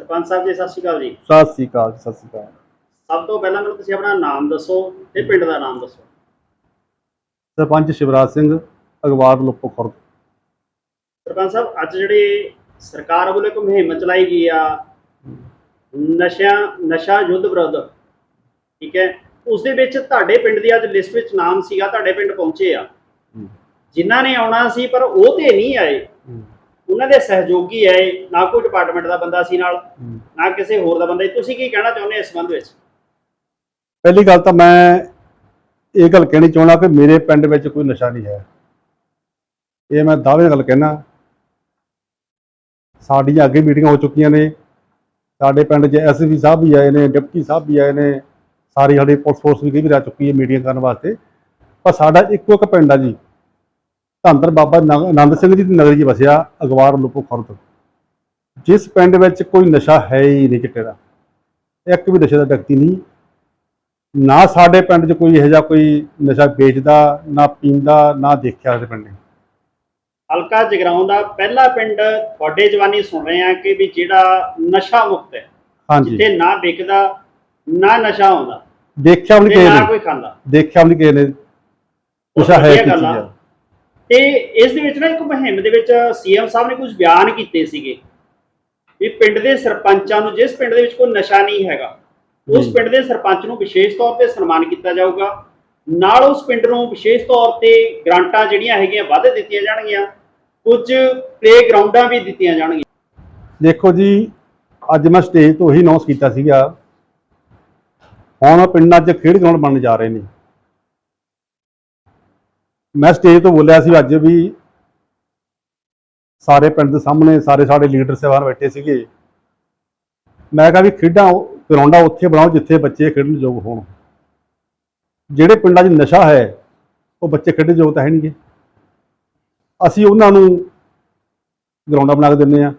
ਸਰਪੰਚ ਸਾਹਿਬ ਜੀ ਸਤਿ ਸ਼੍ਰੀ ਅਕਾਲ ਜੀ। ਸਤਿ ਸ੍ਰੀ ਅਕਾਲ ਸਤਿ ਸ੍ਰੀ ਅਕਾਲ। ਸਭ ਤੋਂ ਪਹਿਲਾਂ ਮੈਨੂੰ ਤੁਸੀਂ ਆਪਣਾ ਨਾਮ ਦੱਸੋ ਤੇ ਪਿੰਡ ਦਾ ਨਾਮ ਦੱਸੋ। ਸਰਪੰਚ ਸ਼ਿਵਰਾਜ ਸਿੰਘ ਅਗਵਾਰ ਲੋਪੋ ਖੁਰਦ ਸਰਪੰਚ ਸਾਹਿਬ ਅੱਜ ਜਿਹੜੀ ਸਰਕਾਰ ਵੱਲੋਂ ਇੱਕ ਮੁਹਿੰਮ ਚਲਾਈ ਗਈ ਆ ਨਸ਼ਾ ਨਸ਼ਾ ਯੁੱਧ ਵਿਰੁੱਧ ਠੀਕ ਹੈ ਉਸ ਦੇ ਵਿੱਚ ਤੁਹਾਡੇ ਪਿੰਡ ਦੀ ਅੱਜ ਲਿਸਟ ਵਿੱਚ ਨਾਮ ਸੀਗਾ ਤੁਹਾਡੇ ਪਿੰਡ ਪਹੁੰਚੇ ਆ। ਜਿਨ੍ਹਾਂ ਨੇ ਆਉਣਾ ਸੀ ਪਰ ਉਹ ਤੇ ਨਹੀਂ ਆਏ। ਉਹਨਾਂ ਦੇ ਸਹਿਯੋਗੀ ਆਏ ਨਾ ਕੋਈ ਡਿਪਾਰਟਮੈਂਟ ਦਾ ਬੰਦਾ ਸੀ ਨਾਲ ਨਾ ਕਿਸੇ ਹੋਰ ਦਾ ਬੰਦਾ। ਸੀ। ਤੁਸੀਂ ਕੀ ਕਹਿਣਾ ਚਾਹੁੰਦੇ ਇਸ ਸੰਬੰਧ ਵਿੱਚ? ਪਹਿਲੀ ਗੱਲ ਤਾਂ ਮੈਂ ਇਹ ਗੱਲ ਕਹਿਣੀ ਚਾਹੁੰਦਾ ਕਿ ਮੇਰੇ ਪਿੰਡ ਵਿੱਚ ਕੋਈ ਨਸ਼ਾ ਨਹੀਂ ਹੈ। ਇਹ ਮੈਂ ਦਾਅਵੇ ਨਾਲ ਗੱਲ ਕਹਿਣਾ। ਸਾਡੀਆਂ ਅੱਗੇ ਮੀਟਿੰਗਾਂ ਹੋ ਚੁੱਕੀਆਂ ਨੇ। ਸਾਡੇ ਪਿੰਡ 'ਚ ਐਸਪੀ ਸਾਹਿਬ ਵੀ ਆਏ ਨੇ ਡਿਪਟੀ ਸਾਹਿਬ ਵੀ ਆਏ ਨੇ। ਸਾਰੀ ਸਾਡੀ ਪੁਲਿਸ ਫੋਰਸ ਵੀ ਕਈ ਵਾਰ ਆ ਚੁੱਕੀ ਹੈ ਮੀਟਿੰਗ ਕਰਨ ਵਾਸਤੇ। ਪਰ ਸਾਡਾ ਇੱਕੋ ਇੱਕ ਪਿੰਡ ਆ ਜੀ। ਧੰਦਰ ਬਾਬਾ ਆਨੰਦ ਸਿੰਘ ਜੀ ਦੀ ਨਗਰੀ 'ਚ ਵਸਿਆ ਅਗਵਾਰ ਲੁਪੋ ਖੁਰਦ। ਜਿਸ ਪਿੰਡ ਵਿੱਚ ਕੋਈ ਨਸ਼ਾ ਹੈ ਹੀ ਨਹੀਂ ਚਿੱਟੇ ਦਾ। ਇੱਕ ਵੀ ਨਸ਼ੇ ਦਾ ਵਿਅਕਤੀ ਨਹੀਂ। ਨਾ ਸਾਡੇ ਪਿੰਡ 'ਚ ਕੋਈ ਇਹੋ ਜਿਹਾ ਕੋਈ ਨਸ਼ਾ ਵੇਚਦਾ ਨਾ ਪੀਂਦਾ ਨਾ ਦੇਖਿਆ ਸਾਡੇ ਪਿੰਡ ਨੇ। ਹਲਕਾ ਜਗਰਾਉਂ ਦਾ ਪਹਿਲਾ ਪਿੰਡ ਤੁਹਾਡੇ ਜਵਾਨੀ ਸੁਣ ਰਹੇ ਆ ਕਿ ਵੀ ਜਿਹੜਾ ਨਸ਼ਾ ਮੁਕਤ ਹੈ ਹਾਂਜੀ। ਜਿੱਥੇ ਨਾ ਵਿਕਦਾ ਨਾ ਨਸ਼ਾ ਆਉਂਦਾ। ਦੇਖਿਆ ਵੀ ਨਹੀਂ ਤੇ ਕਿਸੇ ਨਾ ਨੇ। ਕੋਈ ਖਾਂਦਾ। ਦੇਖਿਆ ਵੀ ਨਹੀਂ ਕਿਸੇ ਨੇ। ਨਸ਼ਾ ਹੈ ਕੀ ਚੀਜ਼ ਆ। ਤੇ ਇਸ ਦੇ ਵਿੱਚ ਨਾ ਇੱਕ ਮੁਹਿੰਮ ਦੇ ਵਿੱਚ ਸੀਐਮ ਸਾਹਿਬ ਨੇ ਕੁਝ ਬਿਆਨ ਕੀਤੇ ਸੀਗੇ ਵੀ ਪਿੰਡ ਦੇ ਸਰਪੰਚਾਂ ਨੂੰ ਜਿਸ ਪਿੰਡ ਦੇ ਵਿੱਚ ਕੋਈ ਨਸ਼ਾ ਨਹੀਂ ਹੈਗਾ ਉਸ। ਪਿੰਡ ਦੇ ਸਰਪੰਚ ਨੂੰ ਵਿਸ਼ੇਸ਼ ਤੌਰ ਤੇ ਸਨਮਾਨ ਕੀਤਾ ਜਾਊਗਾ। ਨਾਲ ਉਸ ਪਿੰਡ ਨੂੰ ਵਿਸ਼ੇਸ਼ ਤੌਰ ਤੇ ਗ੍ਰਾਂਟਾਂ ਜਿਹੜੀਆਂ ਹੈਗੀਆਂ ਵੱਧ ਦਿੱਤੀਆਂ ਜਾਣਗੀਆਂ ਕੁਝ ਪਲੇ ਗਰਾਊਂਡਾਂ ਵੀ ਦਿੱਤੀਆਂ ਜਾਣਗੀਆਂ। ਦੇਖੋ ਜੀ ਅੱਜ ਮੈਂ ਸਟੇਜ ਤੋਂ ਹੀ ਅਨਾਉਂਸ ਕੀਤਾ ਸੀਗਾ ਹੁਣ ਪਿੰਡਾਂ 'ਚ ਖੇਡ ਗਰਾਊਂਡ ਬਣਨ ਜਾ ਰਹੇ ਨੇ। ਮੈਂ ਸਟੇਜ ਤੋਂ ਬੋਲਿਆ ਸੀ ਅੱਜ ਵੀ ਸਾਰੇ ਪਿੰਡ ਦੇ ਸਾਹਮਣੇ ਸਾਰੇ ਸਾਡੇ ਲੀਡਰ ਸਾਹਿਬਾਨ ਬੈਠੇ ਸੀਗੇ। ਮੈਂ ਕਿਹਾ ਵੀ ਖੇਡਾਂ ਗਰਾਊਂਡਾਂ ਉੱਥੇ ਬਣਾਓ ਜਿੱਥੇ ਬੱਚੇ ਖੇਡਣ ਯੋਗ ਹੋਣ। ਜਿਹੜੇ ਪਿੰਡਾਂ 'ਚ ਨਸ਼ਾ ਹੈ, ਉਹ ਬੱਚੇ ਖੇਡਣ ਯੋਗ ਤਾਂ ਹੈ ਨਹੀਂਗੇ ਅਸੀਂ ਉਹਨਾਂ ਨੂੰ ਗਰਾਊਂਡਾਂ ਬਣਾ ਕੇ ਦਿੰਦੇ ਆ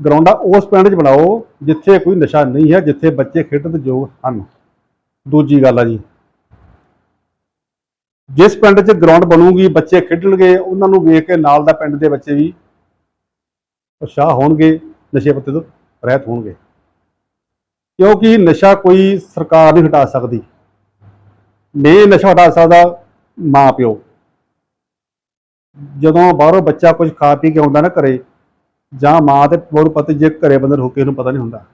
ਗਰਾਊਂਡਾਂ ਉਸ ਪਿੰਡ 'ਚ ਬਣਾਓ ਜਿੱਥੇ ਕੋਈ ਨਸ਼ਾ ਨਹੀਂ ਹੈ, ਜਿੱਥੇ ਬੱਚੇ ਖੇਡਣ ਦੇ ਯੋਗ ਹਨ। ਦੂਜੀ ਗੱਲ ਆ ਜੀ ਜਿਸ ਪਿੰਡ 'ਚ ਗਰਾਊਂਡ ਬਣੂਗੀ, ਬੱਚੇ ਖੇਡਣਗੇ, ਉਹਨਾਂ ਨੂੰ ਵੇਖ ਕੇ ਨਾਲ ਦਾ ਪਿੰਡ ਦੇ ਬੱਚੇ ਵੀ ਉਤਸ਼ਾਹ ਹੋਣਗੇ, ਨਸ਼ੇ ਪੱਤੇ ਤੋਂ ਰਹਿਤ ਹੋਣਗੇ। ਕਿਉਂਕਿ ਨਸ਼ਾ ਕੋਈ ਸਰਕਾਰ ਨਹੀਂ ਹਟਾ ਸਕਦੀ। ਨਹੀਂ ਨਸ਼ਾ ਹਟਾ ਸਕਦਾ ਮਾਂ ਪਿਓ। ਜਦੋਂ ਬਾਹਰੋਂ ਬੱਚਾ ਕੁਝ ਖਾ ਪੀ ਕੇ ਆਉਂਦਾ ਨਾ ਘਰੇ, ਜਾਂ ਮਾਂ ਤੇ ਪਿਓ ਨੂੰ ਪਤਾ ਜੇ ਘਰੇ ਬੰਦੇ ਕੇ ਨੂੰ ਪਤਾ ਨਹੀਂ ਹੁੰਦਾ।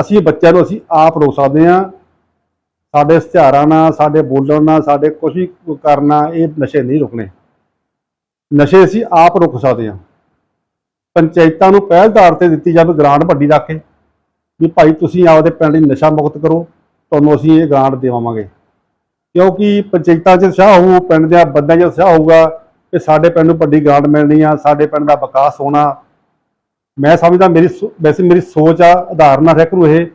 ਅਸੀਂ ਬੱਚਿਆਂ ਨੂੰ ਅਸੀਂ ਆਪ ਰੋਕ ਸਕਦੇ ਹਾਂ। ਸਾਡੇ ਇਸ਼ਤਿਹਾਰਾਂ ਨਾਲ, ਸਾਡੇ ਬੋਲਣ ਨਾਲ, ਸਾਡੇ ਕੁਝ ਵੀ ਕਰਨਾ ਇਹ ਨਸ਼ੇ ਨਹੀਂ ਰੁਕਣੇ। ਨਸ਼ੇ ਅਸੀਂ ਆਪ ਰੁਕ ਸਕਦੇ ਹਾਂ। ਪੰਚਾਇਤਾਂ ਨੂੰ ਪਹਿਲਦਾਰ ਤੇ ਦਿੱਤੀ ਜਾਵੇ ਗ੍ਰਾਂਟ ਵੱਡੀ ਰੱਖ ਕੇ ਵੀ ਭਾਈ ਤੁਸੀਂ ਆਪਦੇ ਪਿੰਡ ਦੀ ਨਸ਼ਾ ਮੁਕਤ ਕਰੋ, ਤੁਹਾਨੂੰ ਅਸੀਂ ਇਹ ਗ੍ਰਾਂਟ ਦੇਵਾਂਗੇ। ਕਿਉਂਕਿ ਪੰਚਾਇਤਾਂ 'ਚ ਉਤਸ਼ਾਹ ਹੋਊ, ਪਿੰਡ ਦੇ ਬੰਦਿਆਂ 'ਚ ਉਤਸ਼ਾਹ ਹੋਊਗਾ ਕਿ ਸਾਡੇ ਪਿੰਡ ਨੂੰ ਵੱਡੀ ਗ੍ਰਾਂਟ ਮਿਲਣੀ ਆ, ਸਾਡੇ ਪਿੰਡ ਦਾ ਵਿਕਾਸ ਹੋਣਾ। ਮੈਂ ਸਮਝਦਾ ਮੇਰੀ ਸੋ- ਵੈਸੇ ਮੇਰੀ ਸੋਚ ਆ, ਆਧਾਰ ਨਾਲ ਰਹਿ ਇਹ।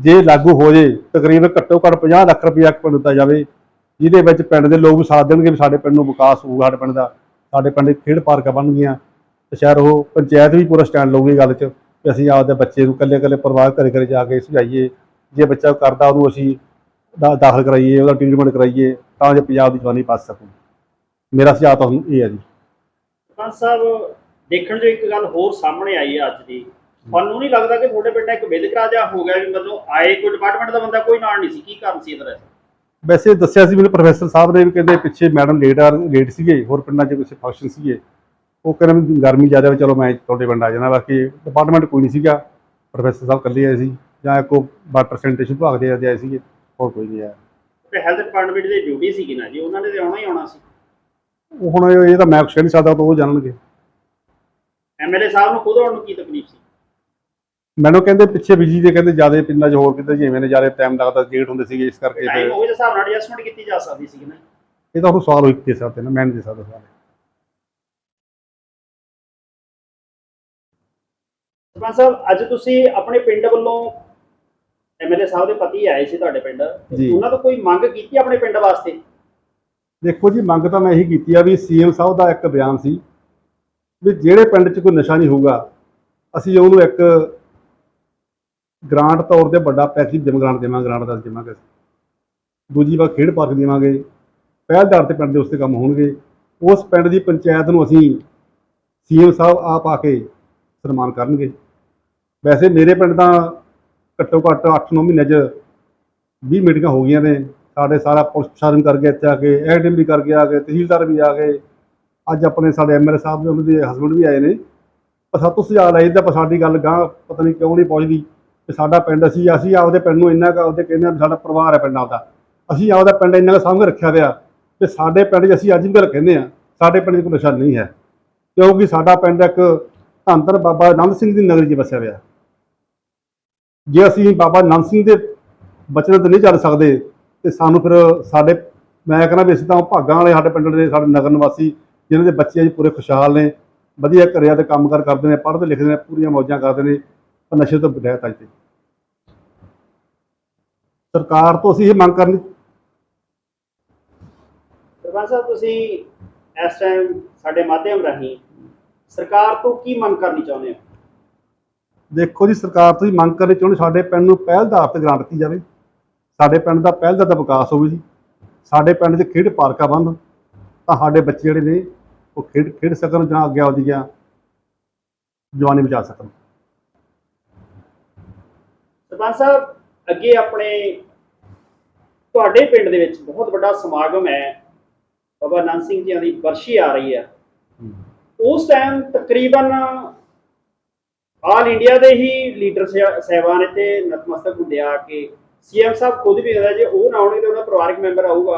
ਜੇ ਲਾਗੂ ਹੋ ਜੇ, ਤਕਰੀਬਨ ਘੱਟੋ ਘੱਟ 50 ਲੱਖ ਰੁਪਇਆ ਪਿੰਡ ਦਿੱਤਾ ਜਾਵੇ, ਜਿਹਦੇ ਵਿੱਚ ਪਿੰਡ ਦੇ ਲੋਕ ਸਾਥ ਦੇਣਗੇ ਵੀ ਸਾਡੇ ਪਿੰਡ ਨੂੰ ਵਿਕਾਸ ਹੋਊਗਾ, ਸਾਡੇ ਪਿੰਡ ਦਾ, ਸਾਡੇ ਪਿੰਡ ਖੇਡ ਪਾਰਕਾਂ ਬਣਨਗੀਆਂ ਤੇ ਸ਼ਾਇਦ ਉਹ ਪੰਚਾਇਤ ਵੀ ਪੂਰਾ ਸਟੈਂਡ ਲਊਗੀ ਗੱਲ 'ਚ ਕਿ ਅਸੀਂ ਆਪਦੇ ਬੱਚੇ ਨੂੰ ਇਕੱਲੇ ਇਕੱਲੇ ਪਰਿਵਾਰ ਘਰੇ ਘਰੇ ਜਾ ਕੇ ਸਮਝਾਈਏ, ਜੇ ਬੱਚਾ ਕਰਦਾ ਉਹਨੂੰ ਅਸੀਂ ਦਾ- ਦਾਖਲ ਕਰਾਈਏ, ਉਹਦਾ ਟ੍ਰੀਟਮੈਂਟ ਕਰਾਈਏ, ਤਾਂ ਜੋ ਪੰਜਾਬ ਦੀ ਜਵਾਨੀ ਬਚ ਸਕੂ। ਮੇਰਾ ਸੁਝਾਅ ਤੁਹਾਨੂੰ ਇਹ ਹੈ ਜੀ। ਸਰਪੰਚ ਸਾਹਿਬ, ਦੇਖਣ ਜੋ ਇੱਕ ਗੱਲ ਹੋਰ ਸਾਹਮਣੇ ਆਈ ਹੈ ਅੱਜ ਦੀ ਤੁਹਾਨੂੰ ਨਹੀਂ ਲੱਗਦਾ ਕਿ ਤੁਹਾਡੇ ਪਿੰਡ ਇੱਕ ਵਿਦਕਰਾ ਜਿਹਾ ਹੋ ਗਿਆ ਵੀ ਮਤਲਬ ਆਏ ਕੋਈ ਡਿਪਾਰਟਮੈਂਟ ਦਾ ਬੰਦਾ ਕੋਈ ਨਾਲ ਨਹੀਂ ਸੀ ਕੀ ਕਾਰਨ ਸੀ ਇਹਦਾ ਵੈਸੇ? ਦੱਸਿਆ ਸੀ ਮੈਨੂੰ ਪ੍ਰੋਫੈਸਰ ਸਾਹਿਬ ਨੇ ਵੀ ਕਹਿੰਦੇ ਪਿੱਛੇ ਮੈਡਮ ਲੇਟ ਆ ਲੇਟ ਸੀਗੇ ਹੋਰ ਪਿੰਡਾਂ 'ਚ ਕੁਝ ਫੰਕਸ਼ਨ ਸੀਗੇ। ਉਹ ਕਹਿੰਦੇ ਗਰਮੀ ਜ਼ਿਆਦਾ ਚਲੋ ਮੈਂ ਤੁਹਾਡੇ ਪਿੰਡ ਆ ਜਾਣਾ ਬਾਕੀ ਡਿਪਾਰਟਮੈਂਟ ਕੋਈ ਨਹੀਂ ਸੀਗਾ। ਪ੍ਰੋਫੈਸਰ ਸਾਹਿਬ ਇਕੱਲੇ ਆਏ ਸੀ ਜਾਂ ਕੋ ਵਾਟਰ ਸੈਨੀਟੇਸ਼ਨ ਵਿਭਾਗ ਦੇ ਆਏ ਸੀਗੇ ਹੋਰ ਕੋਈ ਨਹੀਂ ਆਇਆ। ਤੇ ਹੈਲਥ ਡਿਪਾਰਟਮੈਂਟ ਦੀ ਡਿਊਟੀ ਸੀਗੀ ਨਾ ਜੀ ਉਹਨਾਂ ਨੇ ਤੇ ਆਉਣਾ ਹੀ ਆਉਣਾ ਸੀ। ਉਹ ਹੁਣ ਇਹ ਤਾਂ ਮੈਂ ਕੁਛ ਨਹੀਂ ਸਕਦਾ ਉਹ ਜਾਣਨਗੇ। ਐਮਐਲਏ ਸਾਹਿਬ ਨੂੰ ਖੁਦ ਆਉਣ ਨੂੰ ਕੀ ਤਕਲੀਫ ਸੀ? ਮੈਨੂੰ ਕਹਿੰਦੇ ਪਿੱਛੇ ਬਿਜ਼ੀ ਦੇ ਕਹਿੰਦੇ ਜ਼ਿਆਦਾ ਪਿੰਡਾਂ 'ਚ ਹੋਰ ਕਿਤੇ ਜਿਵੇਂ ਨੇ ਜ਼ਿਆਦਾ ਟਾਈਮ ਲੱਗਦਾ ਲੇਟ ਹੁੰਦੇ ਸੀਗੇ ਇਸ ਕਰਕੇ ਟਾਈਮ ਫਿਰ ਉਹਦੇ ਹਿਸਾਬ ਨਾਲ ਐਡਜਸਟਮੈਂਟ ਕੀਤੀ ਜਾ ਸਕਦੀ ਸੀ ਨਾ। ਇਹ ਤਾਂ ਉਹ ਸਵਾਲ ਹੋਈ ਦੇ ਸਕਦੇ ਨਾ ਮੈਂ ਨਹੀਂ ਦੇ ਸਕਦਾ ਸਵਾਲ ਸਰਪੰਚ ਸਾਹਿਬ ਅੱਜ ਤੁਸੀਂ ਆਪਣੇ ਪਿੰਡ ਵੱਲੋਂ ਐਮਐਲਏ ਸਾਹਿਬ ਦੇ ਪਤੀ ਆਏ ਸੀ ਤੁਹਾਡੇ ਪਿੰਡ। ਜੀ। ਉਹਨਾਂ ਤੋਂ ਕੋਈ ਮੰਗ ਕੀਤੀ ਆਪਣੇ ਪਿੰਡ ਵਾਸਤੇ? ਦੇਖੋ ਜੀ ਮੰਗ ਤਾਂ ਮੈਂ ਇਹੀ ਕੀਤੀ ਆ ਵੀ ਸੀਐਮ ਸਾਹਿਬ ਦਾ ਇੱਕ ਬਿਆਨ ਸੀ ਵੀ ਜਿਹੜੇ ਪਿੰਡ 'ਚ ਕੋਈ ਨਸ਼ਾ ਨਹੀਂ ਹੋਊਗਾ ਅਸੀਂ ਉਹਨੂੰ ਇੱਕ ਗ੍ਰਾਂਟ ਤੌਰ ਤੇ ਵੱਡਾ ਪੈਕੇਜ ਜਮ ਗ੍ਰਾਂਟ ਦੇਵਾਂਗੇ, ਗ੍ਰਾਂਟ ਦਾ ਦੇਵਾਂਗੇ ਦੂਜੀ ਵਾਰ ਖੇਡ ਪਾਰਕ ਦੇਵਾਂਗੇ। ਪਹਿਲਦਾਰ ਤੇ ਪਿੰਡ ਦੇ ਉਸ ਤੇ ਕੰਮ ਹੋਣਗੇ। ਉਸ ਪਿੰਡ ਦੀ ਪੰਚਾਇਤ ਨੂੰ ਅਸੀਂ ਸੀਐਮ ਸਾਹਿਬ ਆਪ ਆ ਕੇ ਸਨਮਾਨ ਕਰਨਗੇ। ਵੈਸੇ ਮੇਰੇ ਪਿੰਡ ਤਾਂ ਘੱਟੋ ਘੱਟ 8-9 ਮਹੀਨੇ 'ਚ 20 ਮੀਟਿੰਗਾਂ ਹੋ ਗਈਆਂ ਨੇ। ਸਾਡੇ ਸਾਰਾ ਪੁਲਿਸ ਪ੍ਰਸ਼ਾਸਨ ਕਰਕੇ ਇੱਥੇ ਆ ਕੇ ਐਡੀਐਮ ਵੀ ਕਰਕੇ ਆ ਗਏ, ਤਹਿਸੀਲਦਾਰ ਵੀ ਆ ਗਏ। ਅੱਜ ਆਪਣੇ ਸਾਡੇ ਐਮਐਲਏ ਸਾਹਿਬ ਵੀ, ਉਹਨਾਂ ਦੇ ਹਸਬੰਡ ਵੀ ਆਏ ਨੇ। ਪਰ ਸਭ ਤੋਂ ਸੁਝਾਅ ਲਈ ਤਾਂ ਸਾਡੀ ਗੱਲ ਗਾਂ ਪਤਾ ਨਹੀਂ ਕਿਉਂ ਨਹੀਂ ਪਹੁੰਚਦੀ ਕਿ ਸਾਡਾ ਪਿੰਡ ਅਸੀਂ ਅਸੀਂ ਆਪਦੇ ਪਿੰਡ ਨੂੰ ਇੰਨਾ ਕੁ ਆਪਦੇ ਕਹਿੰਦੇ ਆ ਵੀ ਸਾਡਾ ਪਰਿਵਾਰ ਹੈ ਪਿੰਡ ਆਪਦਾ। ਅਸੀਂ ਆਪਦਾ ਪਿੰਡ ਇੰਨਾ ਕੁ ਸਾਂਭ ਰੱਖਿਆ ਹੋਇਆ ਤੇ ਸਾਡੇ ਪਿੰਡ 'ਚ ਅਸੀਂ ਅੱਜ ਵੀ ਗੱਲ ਕਹਿੰਦੇ ਆ, ਸਾਡੇ ਪਿੰਡ 'ਚ ਕੋਈ ਨਸ਼ਾ ਨਹੀਂ ਹੈ। ਕਿਉਂਕਿ ਸਾਡਾ ਪਿੰਡ ਇੱਕ ਧੰਨ ਧੰਨ ਬਾਬਾ ਆਨੰਦ ਸਿੰਘ ਦੀ ਨਗਰੀ 'ਚ ਵਸਿਆ ਹੋਇਆ। ਜੇ ਅਸੀਂ ਬਾਬਾ ਆਨੰਦ ਸਿੰਘ ਦੇ ਬਚਨਾਂ ਤੇ ਨਹੀਂ ਚੱਲ ਸਕਦੇ, ਤੇ ਸਾਨੂੰ ਫਿਰ ਸਾਡੇ, ਮੈਂ ਕਹਿੰਦਾ ਵੀ ਅਸੀਂ ਤਾਂ ਭਾਗਾਂ ਵਾਲੇ ਸਾਡੇ ਪਿੰਡ ਦੇ ਸਾਡੇ ਨਗਰ ਨਿਵਾਸੀ, ਜਿਨ੍ਹਾਂ ਦੇ ਬੱਚੇ ਅੱਜ ਪੂਰੇ ਖੁਸ਼ਹਾਲ ਨੇ, ਵਧੀਆ ਘਰਿਆ ਤੇ ਕੰਮਕਾਰ ਕਰਦੇ ਨੇ, ਪੜ੍ਹਦੇ ਲਿਖਦੇ ਨੇ, ਪੂਰੀਆਂ ਮੌਜਾਂ ਕਰਦੇ ਨੇ ਨਸ਼ੇ ਤੋਂ ਬਗੈਰ ਅੱਜ ਤੇ। ਸਰਕਾਰ ਤੋਂ ਅਸੀਂ ਇਹ ਮੰਗ ਕਰਨੀ ਸਰਪੰਚ ਸਾਹਿਬ ਤੁਸੀਂ ਇਸ ਟਾਈਮ ਸਾਡੇ ਮਾਧਿਅਮ ਰਾਹੀਂ ਸਰਕਾਰ ਤੋਂ ਕੀ ਮੰਗ ਕਰਨੀ ਚਾਹੁੰਦੇ ਹੋ? ਦੇਖੋ ਜੀ ਸਰਕਾਰ ਤੋਂ ਹੀ ਮੰਗ ਕਰਨੀ ਚਾਹੁੰਦੇ ਸਾਡੇ ਪਿੰਡ ਨੂੰ ਪਹਿਲ ਦਾ ਆਰਥਿਕ ਗ੍ਰਾਂਟ ਦਿੱਤੀ ਜਾਵੇ। ਸਾਡੇ ਪਿੰਡ ਦਾ ਪਹਿਲ ਦਾ ਵਿਕਾਸ ਹੋਵੇ ਜੀ। ਸਾਡੇ ਪਿੰਡ 'ਚ ਖੇਡ ਪਾਰਕਾਂ ਬਣ ਤਾਂ ਸਾਡੇ ਬੱਚੇ ਜਿਹੜੇ ਨੇ ਉਹ ਖੇਡ ਖੇਡ ਸਕਣ ਜਾਂ ਅੱਗੇ ਆਪਦੀਆਂ ਜਵਾਨੀ ਬਚਾ ਸਕਣ। ਸਰਪੰਚ ਸਾਹਿਬ ਅੱਗੇ ਆਪਣੇ ਤੁਹਾਡੇ ਪਿੰਡ ਦੇ ਵਿੱਚ ਬਹੁਤ ਵੱਡਾ ਸਮਾਗਮ ਹੈ। ਬਾਬਾ ਨਾਨਕ ਸਿੰਘ ਜੀ ਦੀ ਵਰਸ਼ੀ ਆ ਰਹੀ ਹੈ। ਉਸ ਟਾਈਮ ਤਕਰੀਬਨ ਆਲ ਇੰਡੀਆ ਦੇ ਹੀ ਲੀਡਰ ਸਹਿ- ਸਾਹਿਬਾਨ ਇੱਥੇ ਨਤਮਸਤਕ ਹੁੰਦੇ ਆ ਕਿ ਸੀਐਮ ਸਾਹਿਬ ਖੁਦ ਵੀ ਕਹਿੰਦਾ ਜੇ ਉਹ ਨਾ ਆਉਣਗੇ ਤਾਂ ਉਹਨਾਂ ਪਰਿਵਾਰਕ ਮੈਂਬਰ ਆਊਗਾ।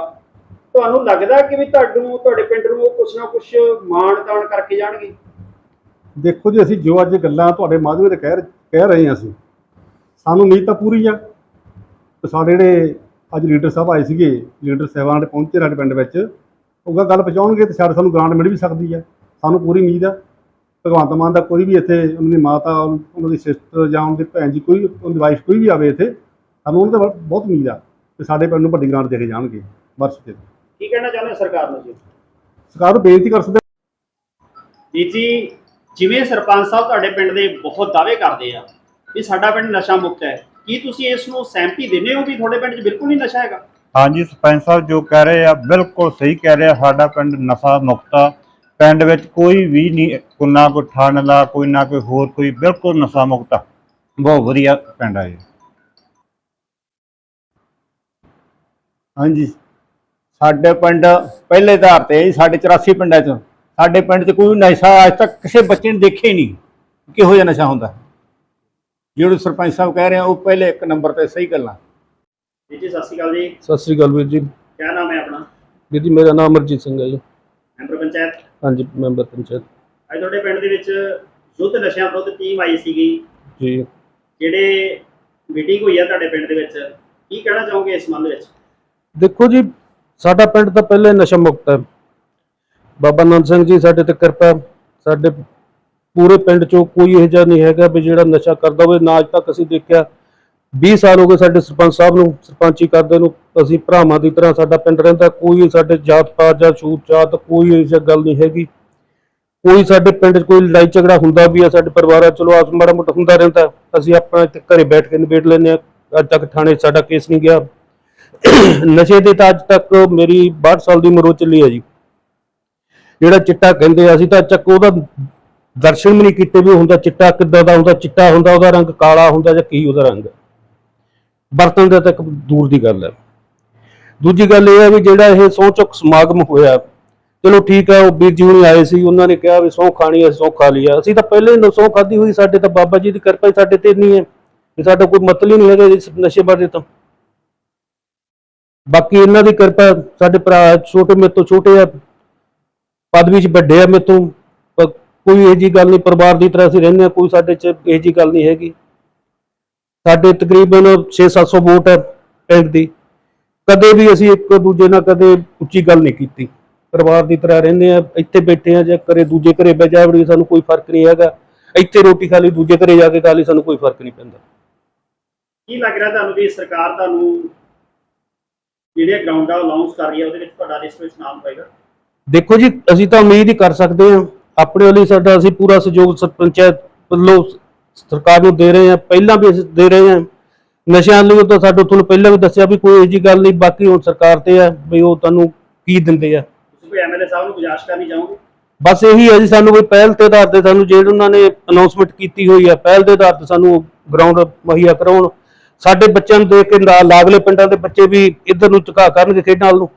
ਤੁਹਾਨੂੰ ਲੱਗਦਾ ਕਿ ਵੀ ਤੁਹਾਨੂੰ ਤੁਹਾਡੇ ਪਿੰਡ ਨੂੰ ਕੁਛ ਨਾ ਕੁਛ ਮਾਣ ਤਾਣ ਕਰਕੇ ਜਾਣਗੇ? ਦੇਖੋ ਜੀ ਅਸੀਂ ਜੋ ਅੱਜ ਗੱਲਾਂ ਤੁਹਾਡੇ ਮਾਧਿਅਮ ਤੇ ਕਹਿ ਕਹਿ ਰਹੇ ਹਾਂ ਅਸੀਂ ਸਾਨੂੰ ਉਮੀਦ ਤਾਂ ਪੂਰੀ ਆ। ਤੇ ਸਾਡੇ ਜਿਹੜੇ ਅੱਜ ਲੀਡਰ ਸਾਹਿਬ ਆਏ ਸੀਗੇ ਲੀਡਰ ਸਾਹਿਬਾਨ ਜਿਹੜੇ ਪਹੁੰਚੇ ਸਾਡੇ ਪਿੰਡ ਵਿੱਚ ਉਹ ਗੱਲ ਪਹੁੰਚਾਉਣਗੇ ਤੇ ਸ਼ਾਇਦ ਸਾਨੂੰ ਗ੍ਰਾਂਟ ਮਿਲ ਵੀ ਸਕਦੀ ਹੈ ਸਾਨੂੰ ਪੂਰੀ ਉਮੀਦ ਆ। ਭਗਵੰਤ ਮਾਨ ਦਾ ਕੋਈ ਵੀ ਇੱਥੇ ਉਹਨਾਂ ਦੀ ਮਾਤਾ ਉਹਨਾਂ ਦੀ ਸਿਸਟਰ ਜਾਂ ਉਹਨਾਂ ਦੀ ਭੈਣ ਜੀ ਕੋਈ ਉਹਨਾਂ ਦੀ ਵਾਈਫ ਕੋਈ ਵੀ ਆਵੇ ਇੱਥੇ ਸਾਨੂੰ ਉਹਨਾਂ ਦਾ ਬਹੁਤ ਉਮੀਦ ਆ ਕਿ ਸਾਡੇ ਪਿੰਡ ਨੂੰ ਵੱਡੀ ਗ੍ਰਾਂਟ ਦੇ ਕੇ ਜਾਣਗੇ। ਵਰਸ਼ ਤੇ ਕੀ ਕਹਿਣਾ ਚਾਹੁੰਦੇ ਸਰਕਾਰ ਨੂੰ ਜੀ? ਸਰਕਾਰ ਨੂੰ ਬੇਨਤੀ ਕਰ ਸਕਦੇ ਜੀ ਜੀ ਜਿਵੇਂ ਸਰਪੰਚ ਸਾਹਿਬ ਤੁਹਾਡੇ ਪਿੰਡ ਦੇ ਬਹੁਤ ਦਾਅਵੇ ਕਰਦੇ ਆ ਵੀ ਸਾਡਾ ਪਿੰਡ ਨਸ਼ਾ ਮੁਕਤ ਹੈ। ਕੀ ਤੁਸੀਂ ਇਸ ਨੂੰ ਸਹਿਮਤੀ ਦਿੰਦੇ ਹੋ ਵੀ ਤੁਹਾਡੇ ਪਿੰਡ 'ਚ ਬਿਲਕੁਲ ਨਹੀਂ ਨਸ਼ਾ ਹੈਗਾ? ਹਾਂਜੀ ਸਰਪੰਚ ਸਾਹਿਬ ਜੋ ਕਹਿ ਰਹੇ ਆ ਬਿਲਕੁਲ ਸਹੀ ਕਹਿ ਰਹੇ ਆ। ਸਾਡਾ ਪਿੰਡ ਨਸ਼ਾ ਮੁਕਤ ਆ। ਪਿੰਡ ਵਿੱਚ ਕੋਈ ਵੀ ਨਹੀਂ ਕੋਈ ਨਾ ਕੋਈ ਠਾਣ ਦਾ ਕੋਈ ਨਾ ਕੋਈ ਹੋਰ ਕੋਈ ਬਿਲਕੁਲ ਨਸ਼ਾ ਮੁਕਤ ਆ। ਬਹੁਤ ਵਧੀਆ ਪਿੰਡ ਆ ਜੀ ਹਾਂਜੀ। ਸਾਡੇ ਪਿੰਡ ਪਹਿਲੇ ਆਧਾਰ ਤੇ ਜੀ, ਸਾਡੇ 84 ਪਿੰਡਾਂ ਚ। ਸਾਡੇ ਪਿੰਡ 'ਚ ਕੋਈ ਨਸ਼ਾ ਅੱਜ ਤੱਕ ਕਿਸੇ ਬੱਚੇ ਨੇ ਦੇਖਿਆ ਹੀ ਨਹੀਂ ਕਿਹੋ ਜਿਹਾ ਨਸ਼ਾ ਹੁੰਦਾ। ਜਿਹੜੇ ਸਰਪੰਚ ਸਾਹਿਬ ਕਹਿ ਰਹੇ ਆ ਉਹ ਪਹਿਲੇ ਇੱਕ ਨੰਬਰ ਤੇ ਸਹੀ ਗੱਲਾਂ। ਜੀ ਜੀ ਸਤਿ ਸ਼੍ਰੀ ਅਕਾਲ ਜੀ। ਸਤਿ ਸ੍ਰੀ ਅਕਾਲ ਵੀਰ ਜੀ। ਕਿਆ ਨਾਮ ਹੈ ਆਪਣਾ? ਵੀਰ ਜੀ ਮੇਰਾ ਨਾਮ ਅਮਰਜੀਤ ਸਿੰਘ ਹੈ ਜੀ। ਮੈਂਬਰ ਪੰਚਾਇਤ? ਹਾਂਜੀ ਮੈਂਬਰ ਪੰਚਾਇਤ। ਅੱਜ ਤੁਹਾਡੇ ਪਿੰਡ ਦੇ ਵਿੱਚ ਯੁੱਧ ਨਸ਼ਿਆਂ ਵਿਰੁੱਧ ਟੀਮ ਆਈ ਸੀਗੀ? ਜੀ। ਜਿਹੜੇ ਮੀਟਿੰਗ ਹੋਈ ਆ ਤੁਹਾਡੇ ਪਿੰਡ ਦੇ ਵਿੱਚ ਕੀ ਕਹਿਣਾ ਚਾਹੋਗੇ ਇਸ ਸੰਬੰਧ ਵਿੱਚ? ਦੇਖੋ ਜੀ ਸਾਡਾ ਪਿੰਡ ਤਾਂ ਪਹਿਲੇ ਨਸ਼ਾ ਮੁਕਤ ਹੈ। ਬਾਬਾ ਨੰਦ ਸਿੰਘ ਜੀ ਸਾਡੇ ਤੇ ਕਿਰਪਾ ਸਾਡੇ ਪੂਰੇ ਪਿੰਡ ਚੋਂ ਕੋਈ ਇਹੋ ਜਿਹਾ ਨਹੀਂ ਹੈਗਾ ਵੀ ਜਿਹੜਾ ਨਸ਼ਾ ਕਰਦਾ ਹੋਵੇ। ਨਾ ਅੱਜ ਤੱਕ ਅਸੀਂ ਦੇਖਿਆ 20 ਸਾਲ ਹੋ ਗਏ ਸਾਡੇ ਸਰਪੰਚ ਸਾਹਿਬ ਨੂੰ, ਸਰਪੰਚੀ ਕਰਦੇ ਨੂੰ, ਅਸੀਂ ਭਰਾਵਾਂ ਦੀ ਤਰ੍ਹਾਂ ਸਾਡਾ ਪਿੰਡ ਰਹਿੰਦਾ, ਕੋਈ ਸਾਡੇ ਜਾਤ ਪਾਤ ਜਾਂ ਛੂਤ ਜਾਤ, ਕੋਈ ਇਹੋ ਜਿਹੀ ਗੱਲ ਨਹੀਂ ਹੈਗੀ। ਕੋਈ ਸਾਡੇ ਪਿੰਡ 'ਚ ਕੋਈ ਲੜਾਈ ਝਗੜਾ ਹੁੰਦਾ ਵੀ ਆ, ਸਾਡੇ ਪਰਿਵਾਰਾਂ ਚਲੋ ਆਸ ਮਾੜਾ ਮੋਟਾ ਹੁੰਦਾ ਰਹਿੰਦਾ, ਅਸੀਂ ਆਪਣਾ ਇੱਥੇ ਘਰੇ ਬੈਠ ਕੇ ਨਿਬੇੜ ਲੈਂਦੇ ਹਾਂ। ਅੱਜ ਤੱਕ ਥਾਣੇ ਸਾਡਾ ਕੇਸ ਨਹੀਂ ਗਿਆ। ਨਸ਼ੇ ਦੇ ਤਾਂ ਅੱਜ ਤੱਕ ਮੇਰੀ 62 ਸਾਲ ਦੀ ਉਮਰ ਹੋ ਚੱਲੀ ਹੈ ਜੀ। ਜਿਹੜਾ ਚਿੱਟਾ ਕਹਿੰਦੇ ਆ, ਅਸੀਂ ਤਾਂ ਚੱਕ ਉਹਦਾ ਦਰਸ਼ਨ ਵੀ ਨਹੀਂ ਕੀਤੇ ਵੀ ਹੁੰਦਾ ਚਿੱਟਾ ਕਿੱਦਾਂ ਦਾ ਹੁੰਦਾ, ਚਿੱਟਾ ਹੁੰਦਾ, ਉਹਦਾ ਰੰਗ ਕਾਲਾ ਹੁੰਦਾ ਜਾਂ ਕੀ ਉਹਦਾ ਰੰਗ। ਬਰਤਨ ਦਾ ਤੱਕ ਦੂਰ ਦੀ ਗੱਲ ਹੈ। ਦੂਜੀ ਗੱਲ ਇਹ ਹੈ ਵੀ ਜਿਹੜਾ ਇਹ ਸਹੁੰ ਸਮਾਗਮ ਹੋਇਆ, ਚਲੋ ਠੀਕ ਹੈ ਉਹ ਵੀਰ ਜੀ ਹੁਣੀ ਆਏ ਸੀ, ਉਹਨਾਂ ਨੇ ਕਿਹਾ ਵੀ ਸਹੁੰ ਖਾਣੀ ਹੈ ਸਹੁੰ ਖਾ ਲਿਆ ਅਸੀਂ ਤਾਂ ਪਹਿਲੇ ਹੀ ਸਹੁੰ ਖਾਧੀ ਹੋਈ, ਸਾਡੇ ਤਾਂ ਬਾਬਾ ਜੀ ਦੀ ਕਿਰਪਾ ਹੀ ਸਾਡੇ ਤੇ ਨਹੀਂ ਹੈ, ਵੀ ਸਾਡਾ ਕੋਈ ਮਤਲਬ ਹੀ ਨਹੀਂ ਹੈਗਾ ਇਸ ਨਸ਼ੇ ਬਾਰੇ ਤਾਂ। ਬਾਕੀ ਇਹਨਾਂ ਦੀ ਕਿਰਪਾ ਸਾਡੇ ਭਰਾ ਛੋਟੇ, ਮੇਰੇ ਤੋਂ ਛੋਟੇ ਆ, ਪਦਵੀ 'ਚ ਵੱਡੇ ਆ ਮੇਰੇ ਤੋਂ। ਕੋਈ ਇਹੋ ਜੀ ਗੱਲ ਨਹੀਂ ਪਰਿਵਾਰ ਦੀ ਤਰ੍ਹਾਂ ਅਸੀਂ ਰਹਿੰਦੇ ਆ ਕੋਈ ਸਾਡੇ 'ਚ ਇਹੋ ਜੀ ਗੱਲ ਨਹੀਂ ਹੈਗੀ। ਸਾਡੇ ਤਕਰੀਬਨ 6-700 ਵੋਟ ਹੈ ਪਿੰਡ ਦੀ। ਕਦੇ ਵੀ ਅਸੀਂ ਇੱਕ ਦੂਜੇ ਨਾਲ ਕਦੇ ਉੱਚੀ ਗੱਲ ਨਹੀਂ ਕੀਤੀ। ਪਰਿਵਾਰ ਦੀ ਤਰ੍ਹਾਂ ਰਹਿੰਦੇ ਆ ਇੱਥੇ ਬੈਠੇ ਆ ਜਾਂ ਕਰੇ ਦੂਜੇ ਘਰੇ ਬਹਿ ਜਾਵੜੀ ਸਾਨੂੰ ਕੋਈ ਫ਼ਰਕ ਨਹੀਂ ਹੈਗਾ। ਇੱਥੇ ਰੋਟੀ ਖਾ ਲਈ ਦੂਜੇ ਘਰੇ ਜਾ ਕੇ ਖਾ ਲਈ ਸਾਨੂੰ ਕੋਈ ਫ਼ਰਕ ਨਹੀਂ ਪੈਂਦਾ। ਕੀ ਲੱਗ ਰਿਹਾ ਤੁਹਾਨੂੰ ਵੀ ਸਰਕਾਰ ਤੁਹਾਨੂੰ ਜਿਹੜੇ ਗਰਾਊਂਡਾਂ ਅਲਾਉਂਸ ਕਰ ਰਹੀ ਹੈ ਉਹਦੇ ਵਿੱਚ ਤੁਹਾਡਾ ਲਿਸਟ ਵਿੱਚ ਨਾਮ ਹੋਏਗਾ ਦੇਖੋ ਜੀ ਅਸੀਂ ਤਾਂ ਉਮੀਦ ਹੀ ਕਰ ਸਕਦੇ ਹਾਂ। ਆਪਣੇ ਲਈ ਸਾਡਾ ਅਸੀਂ ਪੂਰਾ ਸਹਿਯੋਗ ਸਰਪੰਚਾਇਤ ਵੱਲੋਂ ਸਰਕਾਰ ਨੂੰ ਦੇ ਰਹੇ ਹਾਂ ਪਹਿਲਾਂ ਵੀ ਅਸੀਂ ਦੇ ਰਹੇ ਹਾਂ। ਨਸ਼ਿਆਂ ਲਈ ਤਾਂ ਸਾਡੇ ਤੁਹਾਨੂੰ ਪਹਿਲਾਂ ਵੀ ਦੱਸਿਆ ਵੀ ਕੋਈ ਇਹੋ ਜਿਹੀ ਗੱਲ ਨਹੀਂ ਬਾਕੀ ਹੁਣ ਸਰਕਾਰ ਤੇ ਹੈ ਵੀ ਉਹ ਤੁਹਾਨੂੰ ਕੀ ਦਿੰਦੇ ਆ। ਤੁਸੀਂ ਕੋਈ ਐਮਐਲਏ ਸਾਹਿਬ ਨੂੰ ਗੁਜ਼ਾਰਿਸ਼ ਕਰਨੀ ਚਾਹੋਗੇ? ਬਸ ਇਹੀ ਹੈ ਜੀ ਸਾਨੂੰ ਕੋਈ ਪਹਿਲ ਤੇ ਆਧਾਰ ਤੇ ਸਾਨੂੰ ਜਿਹੜੇ ਉਹਨਾਂ ਨੇ ਅਨਾਉਂਸਮੈਂਟ ਕੀਤੀ ਹੋਈ ਹੈ ਪਹਿਲ ਦੇ ਆਧਾਰ ਤੇ ਸਾਨੂੰ ਗਰਾਊਂਡ ਮੁਹੱਈਆ ਕਰਾਉਣ। ਸਾਡੇ ਬੱਚਿਆਂ ਨੂੰ ਦੇਖ ਕੇ ਲਾਗਲੇ ਪਿੰਡਾਂ ਦੇ ਬੱਚੇ ਵੀ ਇੱਧਰ ਨੂੰ ਝੁਕਾ ਕਰਨਗੇ ਖੇਡਾਂ ਵੱਲ ਨੂੰ।